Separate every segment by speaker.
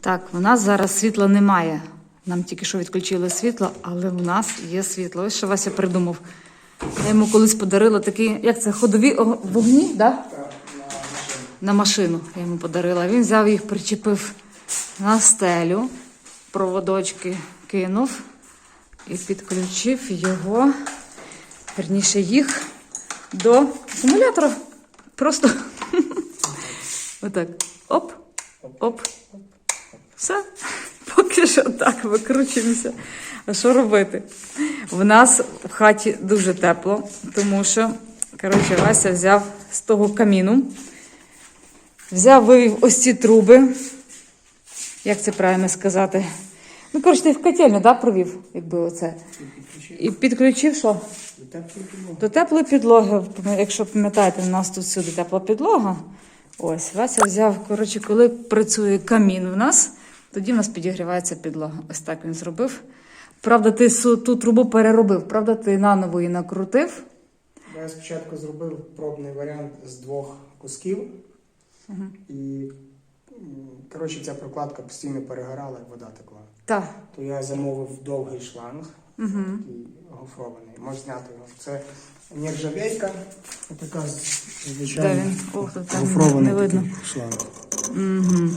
Speaker 1: Так, в нас зараз світла немає. Нам тільки що відключили світло, але в нас є світло. Ось що Вася придумав. Я йому колись подарила такі, як це, ходові вогні, да? на машину я йому подарила. Він взяв їх, причепив на стелю, проводочки кинув і підключив його, верніше їх до акумулятора. Просто отак. Оп, оп. Все. Поки що так викручуємося. А що робити? В нас в хаті дуже тепло, тому що, коротше, Вася взяв з того каміну, взяв вивів ось ці труби. Як це правильно сказати? Ну, коротше, ти в котельню, да, провів, якби оце. І підключив що? До теплої підлоги, якщо пам'ятаєте, у нас тут всюди тепла підлога. Ось, Вася взяв, коротше, коли працює камін в нас, тоді в нас підігрівається підлога. Ось так він зробив. Правда, ти ту трубу переробив, правда, ти наново її накрутив.
Speaker 2: Я спочатку зробив пробний варіант з двох кусків. І коротше, ця прокладка постійно перегорала, як вода текла.
Speaker 1: Так.
Speaker 2: То я замовив довгий шланг,
Speaker 1: Угу.
Speaker 2: такий гофрований. Можеш зняти його. Це нержавейка, така звичайна
Speaker 1: там
Speaker 2: гофрований
Speaker 1: не видно.
Speaker 2: такий шланг.
Speaker 1: Угу.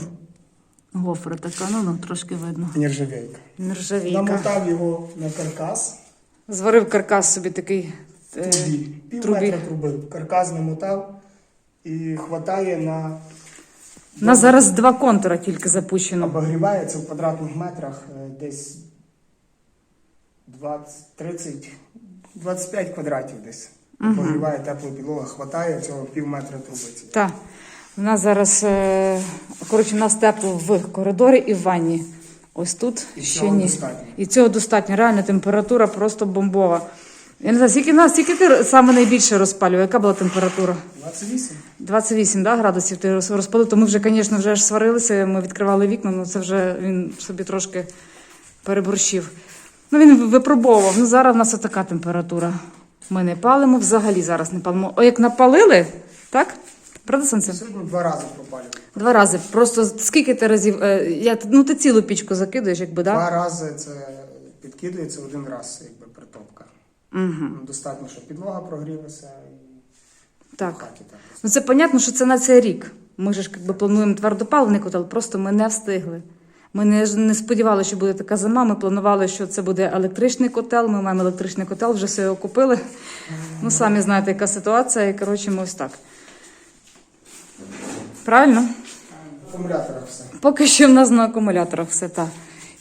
Speaker 1: Гофра така, ну, ну трошки видно.
Speaker 2: Нержавейка.
Speaker 1: Нержавійка.
Speaker 2: Намотав його на каркас.
Speaker 1: Зварив каркас собі такий. е,
Speaker 2: Трубі. Пів
Speaker 1: трубі.
Speaker 2: метра труби. Каркас намотав і хватає на
Speaker 1: У нас зараз два контура тільки запущено.
Speaker 2: Обогрівається в квадратних метрах е, десь 20, 30, 25 квадратів десь. Обогріває теплу підлога, хватає цього пів метра трубиці.
Speaker 1: Так. У нас зараз, е, коротше, у нас тепло в коридорі і в ванні. Ось тут
Speaker 2: І
Speaker 1: ще
Speaker 2: цього
Speaker 1: ні.
Speaker 2: достатньо.
Speaker 1: І цього достатньо. Реально температура просто бомбова. Я не знаю, скільки нас, скільки ти саме найбільше розпалював? Яка була температура?
Speaker 2: 28.
Speaker 1: 28 да, градусів ти розпалив, то ми вже, звісно, вже ж сварилися, ми відкривали вікна, ну це вже він собі трошки переборщив. Ну, він випробовував. Ну, зараз в нас така температура. Ми не палимо, взагалі зараз не палимо. О, як напалили, так? Правда, сонце?
Speaker 2: Сьогодні два рази пропалював.
Speaker 1: Два рази. Просто скільки ти разів. Е, я, ну, ти цілу пічку закидаєш, якби,
Speaker 2: Два
Speaker 1: так?
Speaker 2: рази це підкидується один раз, якби притопка.
Speaker 1: Угу.
Speaker 2: Ну, Достатньо, щоб підлога прогрілася і в
Speaker 1: Так.
Speaker 2: хаті так.
Speaker 1: Ну, це понятно, що це на цей рік. Ми ж якби плануємо твердопаливний котел, просто ми не встигли. Ми не, не сподівалися, що буде така зима. Ми планували, що це буде електричний котел. Ми маємо електричний котел, вже все його купили. Ну, самі знаєте, яка ситуація, і коротше, ми ось так. Правильно?
Speaker 2: В акумуляторах все.
Speaker 1: Поки що в нас на акумуляторах все так.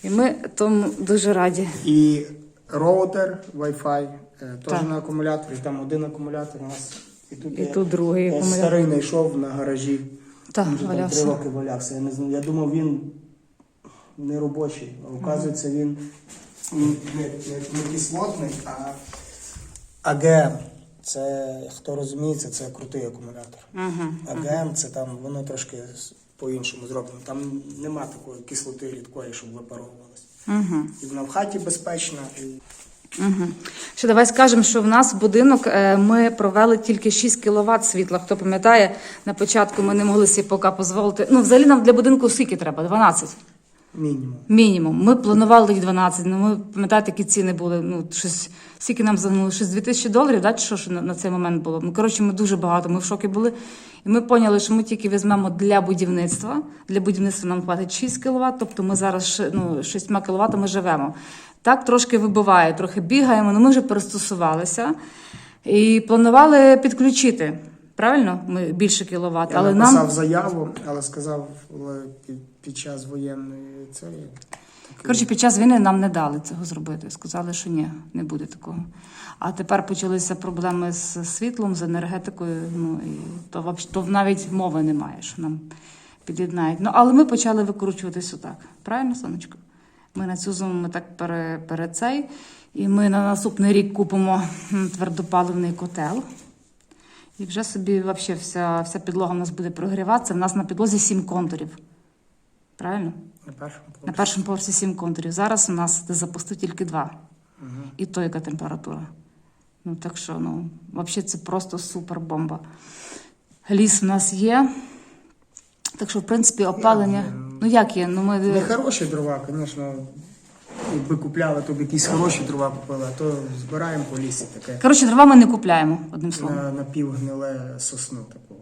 Speaker 1: І ми тому дуже раді.
Speaker 2: І роутер, Wi-Fi е, теж на акумуляторі. Там один акумулятор у нас. І тут,
Speaker 1: І
Speaker 2: є-
Speaker 1: тут другий
Speaker 2: я
Speaker 1: акумулятор.
Speaker 2: старий знайшов на гаражі.
Speaker 1: Так,
Speaker 2: Він там три роки валявся. Я не знаю. Я думав, він не робочий. А оказується, він не, не, не кислотний, а АГМ. Це хто розуміється, це крутий акумулятор.
Speaker 1: Угу.
Speaker 2: АГМ це там воно трошки по-іншому зроблено. Там нема такої кислоти рідкої, щоб випаровувалась.
Speaker 1: Угу.
Speaker 2: І вона в хаті безпечна. І...
Speaker 1: Угу. Ще давай скажемо, що в нас будинок е, ми провели тільки 6 кВт світла. Хто пам'ятає, на початку ми не могли собі поки дозволити. Ну, взагалі нам для будинку скільки треба? 12.
Speaker 2: Мінімум.
Speaker 1: Мінімум. Ми планували їх 12. Ну, ми пам'ятаєте, які ціни були. Ну, щось, скільки нам загнули? Щось 2000 доларів, да? чи що, що на, на цей момент було? Ну, коротше, ми дуже багато, ми в шокі були. І ми поняли, що ми тільки візьмемо для будівництва. Для будівництва нам хватить 6 кВт, тобто ми зараз ну, 6 кВт живемо. Так трошки вибиває, трохи бігаємо, але ми вже перестосувалися і планували підключити. Правильно? Ми більше кіловат,
Speaker 2: Я
Speaker 1: але
Speaker 2: написав
Speaker 1: нам
Speaker 2: заяву, але сказав під, під час воєнної цієї.
Speaker 1: Коротше, під час війни нам не дали цього зробити. Сказали, що ні, не буде такого. А тепер почалися проблеми з світлом, з енергетикою. Ну і то то навіть мови немає, що нам під'єднають. Ну але ми почали викручуватись отак. Правильно, сонечко? Ми на цю зиму ми так пере, перед цей. І ми на наступний рік купимо твердопаливний котел. І вже собі вообще вся, вся підлога в нас буде прогріватися. У нас на підлозі сім контурів. Правильно?
Speaker 2: на першому
Speaker 1: На
Speaker 2: поверсі.
Speaker 1: першому поверсі сім контурів. Зараз у нас ти запустив тільки два.
Speaker 2: Мгм.
Speaker 1: І то яка температура. Ну так що, ну, взагалі це просто супер бомба. Ліс в нас є. Так що, в принципі, опалення. Ну як є? Ну ми
Speaker 2: Не хороші дрова, звісно. Якби купляли, то б якісь хороші дрова купили, а то збираємо по лісі таке.
Speaker 1: коротше, дрова ми не купляємо, одним словом.
Speaker 2: На, напівгниле сосну таку.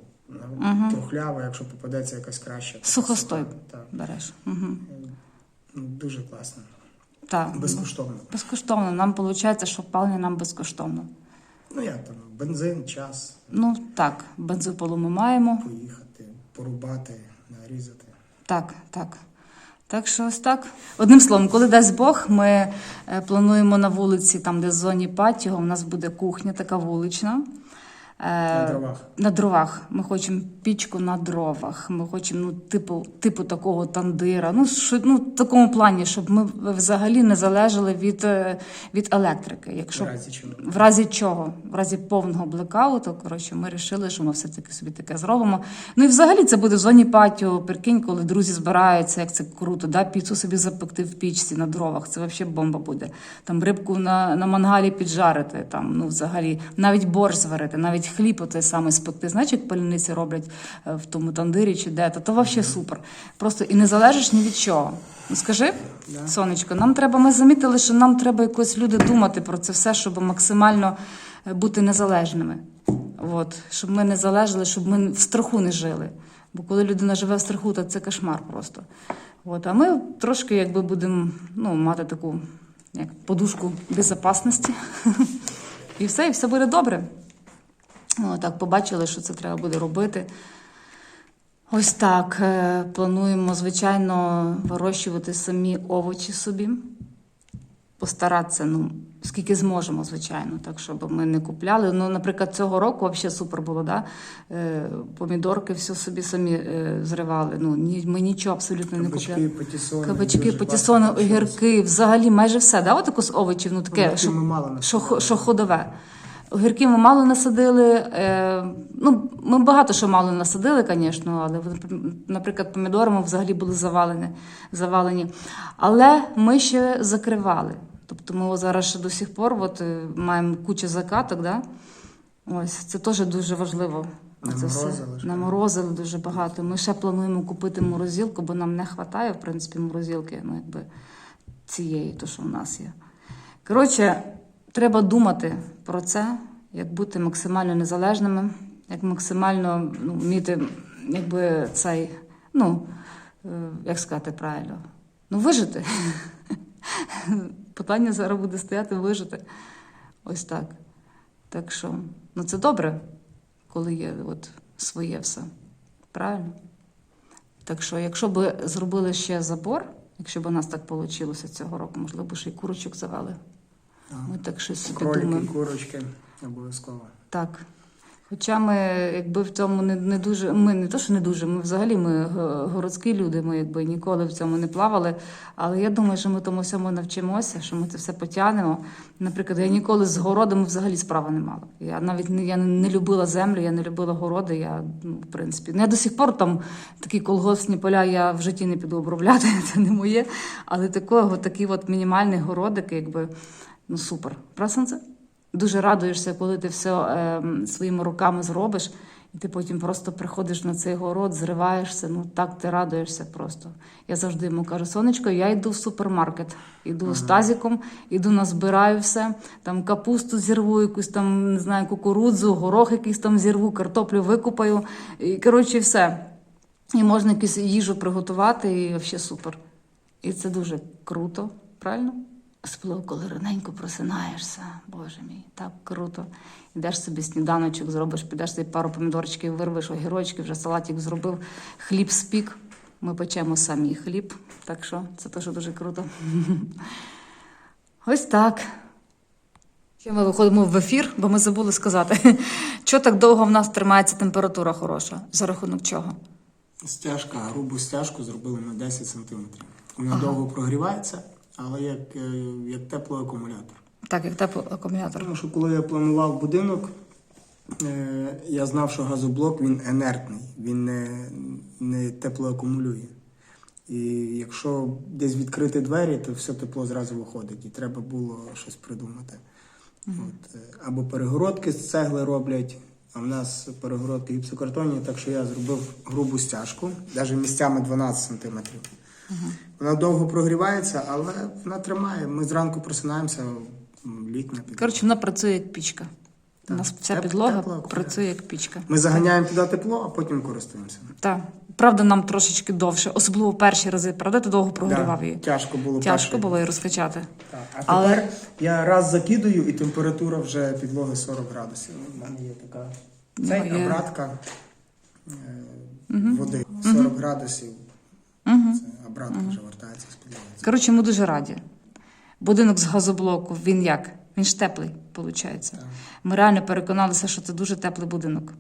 Speaker 2: На, Трухляве, якщо попадеться якась краща.
Speaker 1: Сухостой.
Speaker 2: Так.
Speaker 1: береш. Угу.
Speaker 2: Дуже класно.
Speaker 1: Так.
Speaker 2: Безкоштовно.
Speaker 1: Безкоштовно. Нам виходить, що палення нам безкоштовно.
Speaker 2: Ну як там, бензин, час,
Speaker 1: Ну так, бензопилу ми маємо.
Speaker 2: поїхати, порубати, нарізати.
Speaker 1: Так, так. Так що ось так. Одним словом, коли дасть Бог, ми е, плануємо на вулиці, там, де в зоні патіго, у нас буде кухня така вулична. Е,
Speaker 2: На дровах.
Speaker 1: На дровах. Ми хочемо пічку на дровах. Ми хочемо ну, типу, типу такого тандира. Ну, що, ну, в такому плані, щоб ми взагалі не залежали від, е, від електрики. Якщо
Speaker 2: В разі чого.
Speaker 1: в разі чого? В разі повного блекауту, коротше, ми вирішили, що ми все-таки собі таке зробимо. Ну і взагалі це буде в зоні патіо. Прикинь, коли друзі збираються, як це круто, да? піцу собі запекти в пічці на дровах. Це взагалі бомба буде. Там рибку на, на мангалі піджарити, там, ну взагалі, навіть борщ зварити, навіть хліб той самий спекти. Знаєш, як пальниці роблять е, в тому тандирі чи де, то, то взагалі супер. Просто і не залежиш ні від чого. Ну скажи, сонечко, нам треба, ми замітили, що нам треба якось люди думати про це все, щоб максимально е, бути незалежними. От, щоб ми не залежали, щоб ми в страху не жили. Бо коли людина живе в страху, то це кошмар просто. От, а ми трошки якби будемо ну, мати таку як подушку безпечності. І все, і все буде добре. Так, побачили, що це треба буде робити. Ось так. е, Плануємо, звичайно, вирощувати самі овочі собі. Постаратися, ну, скільки зможемо, звичайно, так, щоб ми не купляли. Ну, наприклад, цього року взагалі супер було, да? Е, помідорки все собі самі е, зривали. Ну, ні, ми нічого абсолютно не
Speaker 2: Кабачки,
Speaker 1: купляли.
Speaker 2: патісони.
Speaker 1: Кабачки,
Speaker 2: дуже
Speaker 1: патісони, огірки, взагалі майже все. Да? Отаку з овочів, ну таке, що, що, що ходове. Огірки ми мало насадили. Е, ну, ми багато що мало насадили, звісно, але, наприклад, помідори ми взагалі були завалені. завалені. Але ми ще закривали. Тобто ми зараз ще до сих пор от, е, маємо кучу закаток, да? Ось, це теж дуже важливо. Це все.
Speaker 2: Наморозили
Speaker 1: дуже багато. Ми ще плануємо купити морозилку, бо нам не вистачає, в принципі, морозилки, ну, якби цієї, то, що в нас є. Коротше, треба думати про це, як бути максимально незалежними, як максимально ну, вміти, якби цей, ну, е, як сказати правильно, ну, вижити. Питання зараз буде стояти вижити. Ось так. Так що, ну це добре, коли є от своє все. Правильно? Так що, якщо б зробили ще забор, якщо б у нас так вийшло цього року, можливо, ще й курочок завели. Ми так щось собі
Speaker 2: Кролики,
Speaker 1: думаємо.
Speaker 2: курочки, обов'язково.
Speaker 1: Так. Хоча ми, якби в цьому не, не дуже, ми не то, що не дуже, ми взагалі ми городські люди, ми якби ніколи в цьому не плавали. Але я думаю, що ми тому всьому навчимося, що ми це все потягнемо. Наприклад, я ніколи з городами взагалі справи не мала. Я навіть не, я не любила землю, я не любила городи. Я, ну, в принципі, ну, я до сих пор там такі колгоспні поля я в житті не піду обробляти, це не моє. Але такого, такі от мінімальні городики, якби, ну супер. Правда, сонце? Дуже радуєшся, коли ти все е, своїми руками зробиш, і ти потім просто приходиш на цей город, зриваєшся. Ну так ти радуєшся просто. Я завжди йому кажу: сонечко, я йду в супермаркет, іду з тазиком, іду назбираю все. Там капусту зірву, якусь там не знаю, кукурудзу, горох якийсь там зірву, картоплю викупаю. І коротше, все. І можна якусь їжу приготувати, і взагалі супер. І це дуже круто, правильно? Особливо, коли раненько просинаєшся, боже мій, так круто. Йдеш собі сніданочок, зробиш, підеш собі пару помідорчиків, вирвеш огірочки, вже салатик зробив, хліб спік. Ми печемо самі хліб, так що це теж дуже круто. Ось так. Ще ми виходимо в ефір, бо ми забули сказати, чого так довго в нас тримається температура хороша? За рахунок чого?
Speaker 2: Стяжка, грубу стяжку зробили на 10 см. Вона довго прогрівається, але як, е, як теплий акумулятор.
Speaker 1: Так, як теплоакумулятор.
Speaker 2: Тому що коли я планував будинок, е, я знав, що газоблок він інертний, він не, не теплоакумулює. І якщо десь відкрити двері, то все тепло зразу виходить, і треба було щось придумати. От, е, або перегородки з цегли роблять, А в нас перегородки гіпсокартонні, так що я зробив грубу стяжку, навіть місцями 12 сантиметрів. Вона довго прогрівається, але вона тримає. Ми зранку просинаємося, літня підлога.
Speaker 1: Коротше, вона працює як пічка. У нас вся
Speaker 2: Теп-
Speaker 1: підлога
Speaker 2: тепла,
Speaker 1: працює як пічка.
Speaker 2: Ми заганяємо туди тепло, а потім користуємося.
Speaker 1: Так. Правда, нам трошечки довше, особливо перші рази, правда, ти довго прогрівав
Speaker 2: Да,
Speaker 1: її.
Speaker 2: Тяжко було
Speaker 1: Тяжко
Speaker 2: перший.
Speaker 1: було її розкачати.
Speaker 2: Так, а
Speaker 1: Але-
Speaker 2: тепер я раз закидую, і температура вже підлоги 40 градусів. У мене є така
Speaker 1: Ну,
Speaker 2: цей
Speaker 1: є.
Speaker 2: обратка е, води 40 градусів. Це обратка вже вертається підлоги.
Speaker 1: Коротше, ми дуже раді. Будинок з газоблоку, він як? Він ж теплий, виходить. Ми реально переконалися, що це дуже теплий будинок.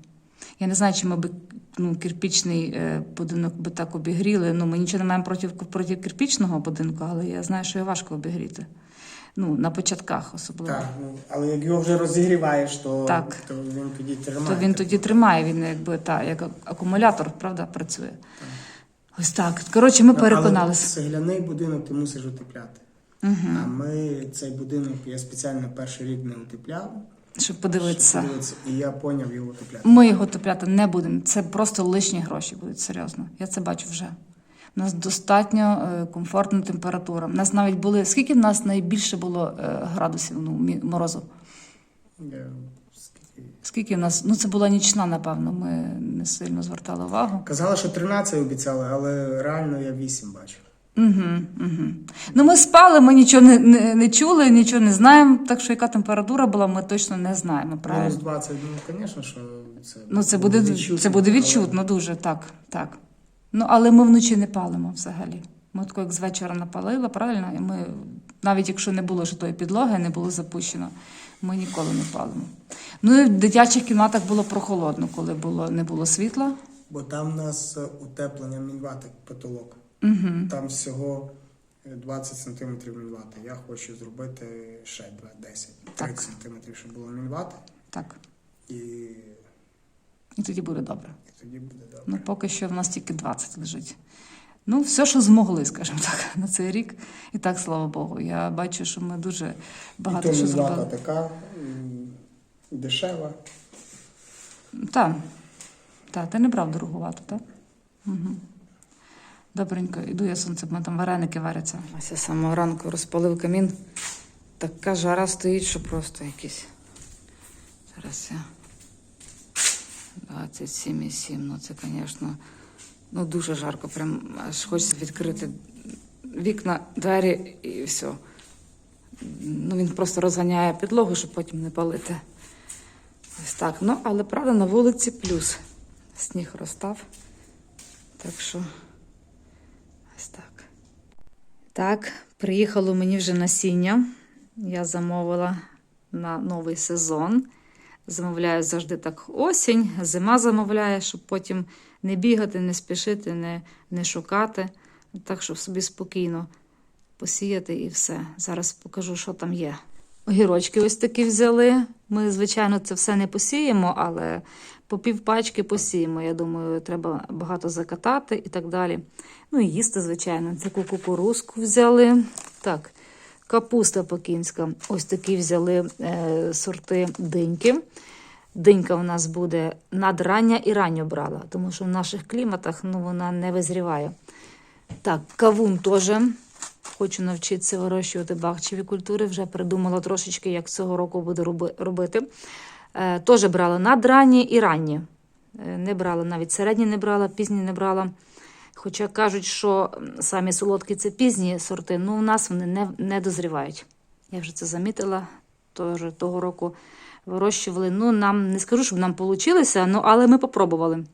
Speaker 1: Я не знаю, чи ми б ну, кирпічний е, будинок би так обігріли. Ну, ми нічого не маємо проти, проти кирпічного будинку, але я знаю, що його важко обігріти. Ну, на початках особливо.
Speaker 2: Так, ну, але як його вже розігріваєш, то,
Speaker 1: Так.
Speaker 2: то він тоді тримає.
Speaker 1: То він тоді тримає, він якби та, як акумулятор, правда, працює. Ось так. Коротше, ми
Speaker 2: Ну, Але цегляний будинок ти мусиш утепляти. А ми цей будинок я спеціально перший рік не утепляв.
Speaker 1: Щоб
Speaker 2: щоб
Speaker 1: подивитися.
Speaker 2: подивитися, І я поняв його утепляти.
Speaker 1: Ми його топляти не будемо. Це просто лишні гроші будуть серйозно. Я це бачу вже. У нас достатньо е, комфортна температура. У нас навіть були. Скільки в нас найбільше було е, градусів ну, морозу?
Speaker 2: Я, скільки-
Speaker 1: в нас? Ну це була нічна, напевно. Ми не сильно звертали увагу.
Speaker 2: Казали, що 13 обіцяли, але реально я 8 бачив.
Speaker 1: Угу, угу. Ну ми спали, ми нічого не, не, не чули, нічого не знаємо. Так що яка температура була, ми точно не знаємо.
Speaker 2: Мінус
Speaker 1: Правильно?
Speaker 2: 20, ну, звісно, що це,
Speaker 1: Ну, це буде,
Speaker 2: відчутно,
Speaker 1: це буде
Speaker 2: але-
Speaker 1: дуже, так, так. Ну, але ми вночі не палимо взагалі. Ми тако, як з вечора напалили, правильно? І ми, навіть якщо не було ж тої підлоги, не було запущено, ми ніколи не палимо. Ну і в дитячих кімнатах було прохолодно, коли було, не було світла.
Speaker 2: Бо там у нас е, утеплення мінвати потолок.
Speaker 1: Угу.
Speaker 2: Там всього е, 20 сантиметрів мінвати. Я хочу зробити ще 10
Speaker 1: Так.
Speaker 2: 30 сантиметрів, щоб було мінвати.
Speaker 1: Так.
Speaker 2: І,
Speaker 1: І тоді буде добре.
Speaker 2: і тоді буде добре.
Speaker 1: Ну, поки що в нас тільки 20 лежить. Ну, все, що змогли, скажімо так, на цей рік. І так, слава Богу. Я бачу, що ми дуже багато
Speaker 2: і то
Speaker 1: що зробили.
Speaker 2: така дешева.
Speaker 1: Так, так, ти не брав дорогувато, так? Угу. Добренько, іду я сонце, бо там вареники варяться. Ось я самого ранку розпалив камін. Така жара стоїть, що просто якісь. Зараз я. 27,7. Ну це, звісно, ну дуже жарко. Прям аж хочеться відкрити вікна, двері і все. Ну, він просто розганяє підлогу, щоб потім не палити. Ось так. Ну, але правда, на вулиці плюс. Сніг розстав. Так що ось так. Так, приїхало мені вже насіння. Я замовила на новий сезон. Замовляю завжди так осінь, зима замовляє, щоб потім не бігати, не спішити, не, не шукати. Так, щоб собі спокійно посіяти і все. Зараз покажу, що там є. Огірочки ось такі взяли. Ми, звичайно, це все не посіємо, але по півпачки посіємо. Я думаю, треба багато закатати і так далі. Ну і їсти, звичайно. Таку кукурузку взяли. Так, капуста пекінська. Ось такі взяли е, сорти диньки. Динька у нас буде надрання і ранньо брала, тому що в наших кліматах ну, вона не визріває. Так, кавун теж. Хочу навчитися вирощувати бахчеві культури. Вже придумала трошечки, як цього року буду робити. Е, теж брала надранні і ранні. Е, не брала, навіть середні не брала, пізні не брала. Хоча кажуть, що самі солодкі це пізні сорти, ну у нас вони не, не дозрівають. Я вже це замітила. Тож того року вирощували. Ну, нам не скажу, щоб нам вийшло, ну, але ми попробували.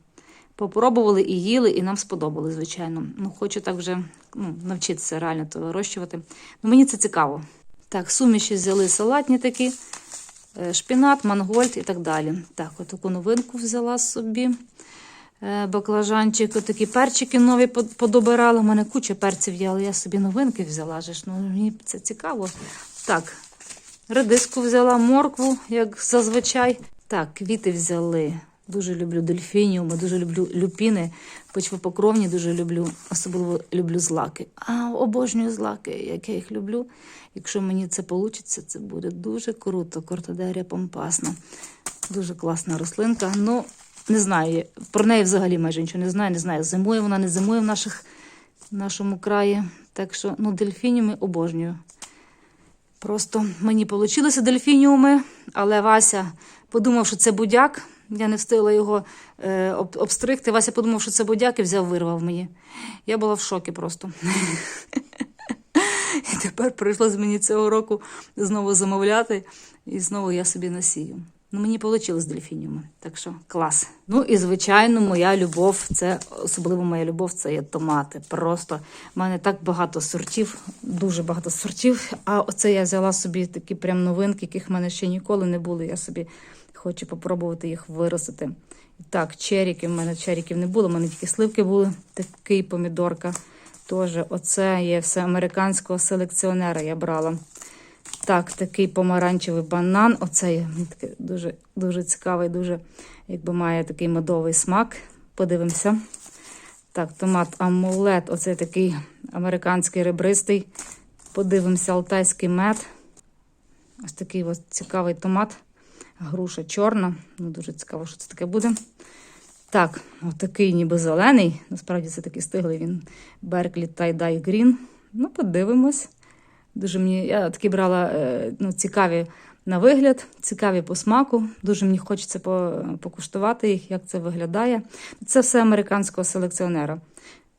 Speaker 1: Попробували і їли, і нам сподобалось, звичайно. Ну, хочу так вже ну, навчитися реально то вирощувати. Ну, мені це цікаво. Так, суміші взяли салатні такі, е, шпінат, мангольд і так далі. Так, отаку новинку взяла собі. Е, Баклажанчик, такі перчики нові под- подобирала. У мене куча перців є, але я собі новинки взяла. Ж. Ну, мені це цікаво. Так, редиску взяла, моркву, як зазвичай. Так, квіти взяли. Дуже люблю дельфініуми, дуже люблю люпіни, почвопокровні дуже люблю, особливо люблю злаки. А обожнюю злаки, як я їх люблю. Якщо мені це вийде, це буде дуже круто. Кортодерія помпасна. Дуже класна рослинка. Ну, не знаю, про неї взагалі майже нічого не знаю. Не знаю, зимує вона, не зимує в, наших, в нашому краї. Так що, ну, дельфініуми обожнюю. Просто мені получилося дельфініуми, але Вася подумав, що це будяк. Я не встигла його е, об- обстригти. Вася подумав, що це будяк і взяв, вирвав мені. Я була в шокі просто. І тепер прийшлось мені цього року знову замовляти, і знову я собі насію. Ну, мені вийшло з дельфініуми, так що клас. Ну і звичайно, моя любов, це особливо моя любов, це є томати. Просто в мене так багато сортів, дуже багато сортів. А оце я взяла собі такі прям новинки, яких в мене ще ніколи не було. Я собі хочу попробувати їх виростити. Так, черіки, в мене черіків не було, в мене тільки сливки були. Такий помідорка. Теж оце є все американського селекціонера я брала. Так, такий помаранчевий банан. Оце є мені таке дуже, дуже цікавий, дуже якби має такий медовий смак. Подивимося. Так, томат амулет. Оце такий американський ребристий. Подивимося, алтайський мед. Ось такий ось цікавий томат. Груша чорна. Ну, дуже цікаво, що це таке буде. Так, отакий ніби зелений. Насправді це такий стиглий він Берклі Tie-Dye Green. Ну, подивимось. Дуже мені, я такі брала е, ну, цікаві на вигляд, цікаві по смаку. Дуже мені хочеться покуштувати їх, як це виглядає. Це все американського селекціонера.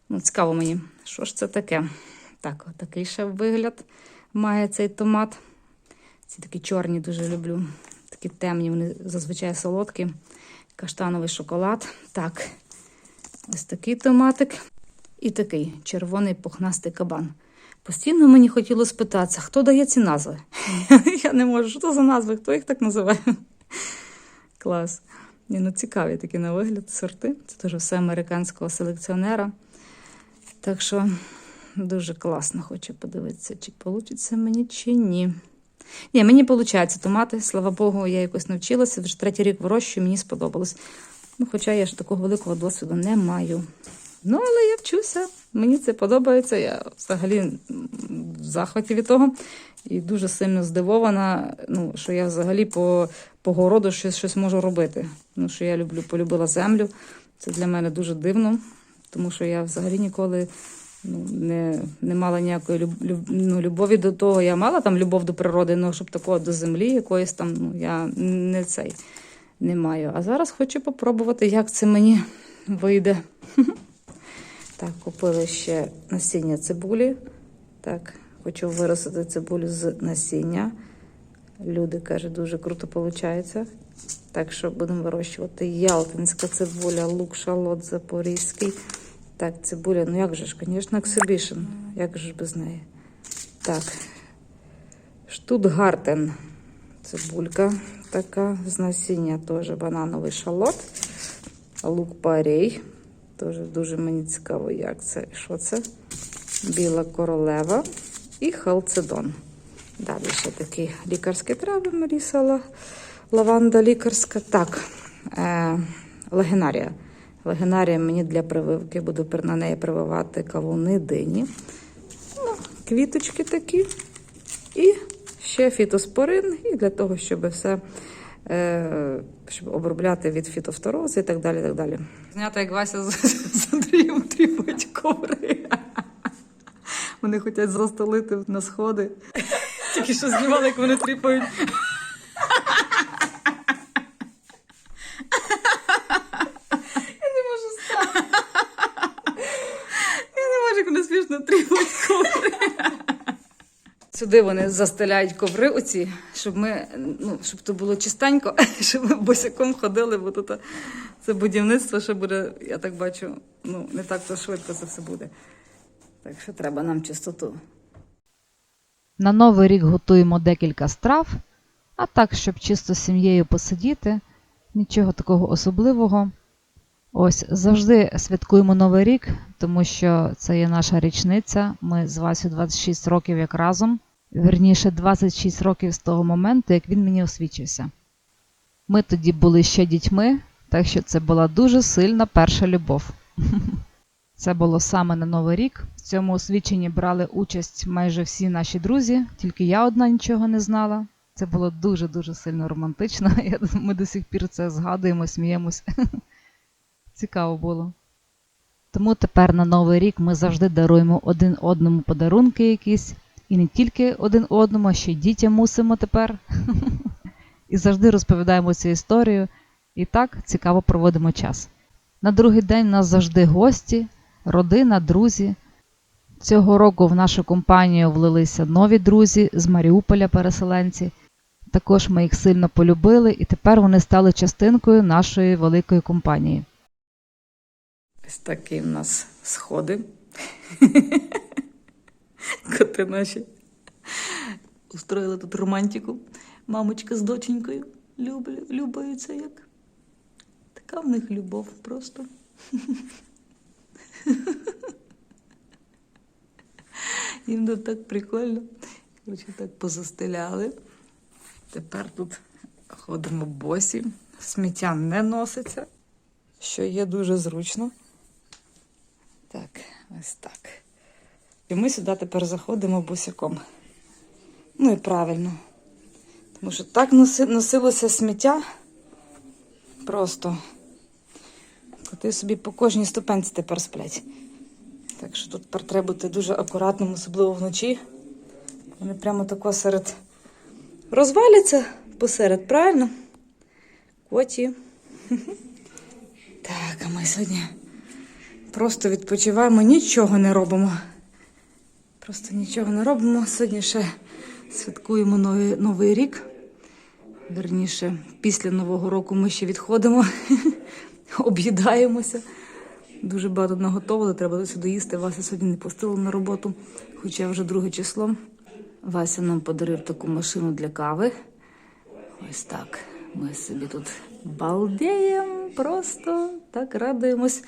Speaker 1: Ну, цікаво мені, що ж це таке. Так, отакий ще вигляд має цей томат. Ці такі чорні дуже люблю. Такі темні, вони зазвичай солодкі. Каштановий шоколад. Так, ось такий томатик. І такий червоний пухнастий кабан. Постійно мені хотілося спитатися, хто дає ці назви. Я не можу, що це за назви, хто їх так називає? Клас. Ні, ну цікаві такі на вигляд сорти. Це теж все американського селекціонера. Так що дуже класно хочу подивитися, чи вийде мені, чи ні. Ні, мені виходить томати. Слава Богу, я якось навчилася. Вже третій рік вирощую, мені сподобалось. Ну, хоча я ж такого великого досвіду не маю. Ну, але я вчуся, мені це подобається. Я взагалі в захваті від того. І дуже сильно здивована, ну, що я взагалі по, по городу щось, щось можу робити. Ну, що я люблю, полюбила землю. Це для мене дуже дивно, тому що я взагалі ніколи ну, не, не мала ніякої люб, люб, ну, любові до того. Я мала там любов до природи, але щоб такого до землі якоїсь там, ну, я не цей не маю. А зараз хочу попробувати, як це мені вийде. Так, купили ще насіння цибулі. Так, хочу виростити цибулю з насіння. Люди кажуть, дуже круто виходить. Так що будемо вирощувати ялтинська цибуля, лук, шалот запорізький. Так, цибуля, ну як же ж, звісно, ексибішн. Як же ж без неї? Так. Штутгартен. Цибулька така з насіння теж банановий шалот. Лук парей. Теж дуже мені цікаво, як це що це. Біла королева і халцедон. Далі ще такі лікарські трави Маріса лаванда лікарська. Так, е, легенарія. Легенарія мені для прививки, буду на неї прививати кавуни дині. Ну, квіточки такі. І ще фітоспорин, і для того, щоб все е, щоб обробляти від фітофторозу і так далі. так далі. Знято, як Вася з, з Андрієм тріпають коври. Вони хочуть застелити на сходи. Тільки що знімали, як вони тріпають. Я не можу стати. Я не можу, як вони смішно тріпають коври. Сюди вони застеляють коври оці, щоб ми, ну, щоб то було чистенько, щоб ми босяком ходили, бо тут це будівництво ще буде, я так бачу, ну, не так то швидко це все буде. Так що треба нам чистоту.
Speaker 3: На Новий рік готуємо декілька страв, а так, щоб чисто з сім'єю посидіти, нічого такого особливого. Ось завжди святкуємо Новий рік, тому що це є наша річниця. Ми з Васю 26 років як разом. Вірніше, 26 років з того моменту, як він мені освічився. Ми тоді були ще дітьми, так що це була дуже сильна перша любов. Це було саме на Новий рік. В цьому освіченні брали участь майже всі наші друзі, тільки я одна нічого не знала. Це було дуже-дуже сильно романтично. Ми до сих пір це згадуємо, сміємось. Цікаво було. Тому тепер на Новий рік ми завжди даруємо один одному подарунки якісь. І не тільки один одному, а ще й дітям мусимо тепер. І завжди розповідаємо цю історію. І так цікаво проводимо час. На другий день нас завжди гості, родина, друзі. Цього року в нашу компанію влилися нові друзі з Маріуполя переселенці. Також ми їх сильно полюбили, і тепер вони стали частинкою нашої великої компанії.
Speaker 1: Ось такі в нас сходи. Коти наші устроїли тут романтику. Мамочка з доченькою люблю, любаються як. Така в них любов просто. Їм тут так прикольно. Коротше, так позастеляли. Тепер тут ходимо босі. Сміття не носиться, що є дуже зручно. Так, ось так. І ми сюди тепер заходимо босяком. Ну і правильно. Тому що так носи, носилося сміття. Просто. Коти собі по кожній ступенці тепер сплять. Так що тут треба бути дуже акуратним, особливо вночі. Вони прямо тако серед розваляться посеред, правильно? Коті. Так, а ми сьогодні просто відпочиваємо, нічого не робимо. Просто нічого не робимо. Сьогодні ще святкуємо новий, новий рік. Верніше, після Нового року ми ще відходимо, об'їдаємося. Дуже багато наготовили, треба сюди їсти. Вася сьогодні не пустила на роботу, хоча вже друге число. Вася нам подарив таку машину для кави. Ось так. Ми собі тут балдіємо, просто так радуємось.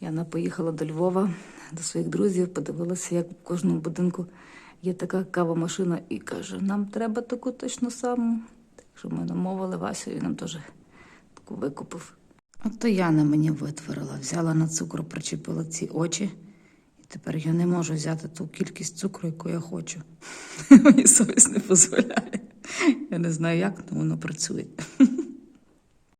Speaker 1: Яна поїхала до Львова до своїх друзів, подивилася, як в кожному будинку є така кавомашина, і каже: нам треба таку точно саму. Так що ми намовили Васю, і нам теж таку викупив. От то Яна мені витворила, взяла на цукру, причепила ці очі, і тепер я не можу взяти ту кількість цукру, яку я хочу. Мені совість не дозволяє. Я не знаю як, але воно працює.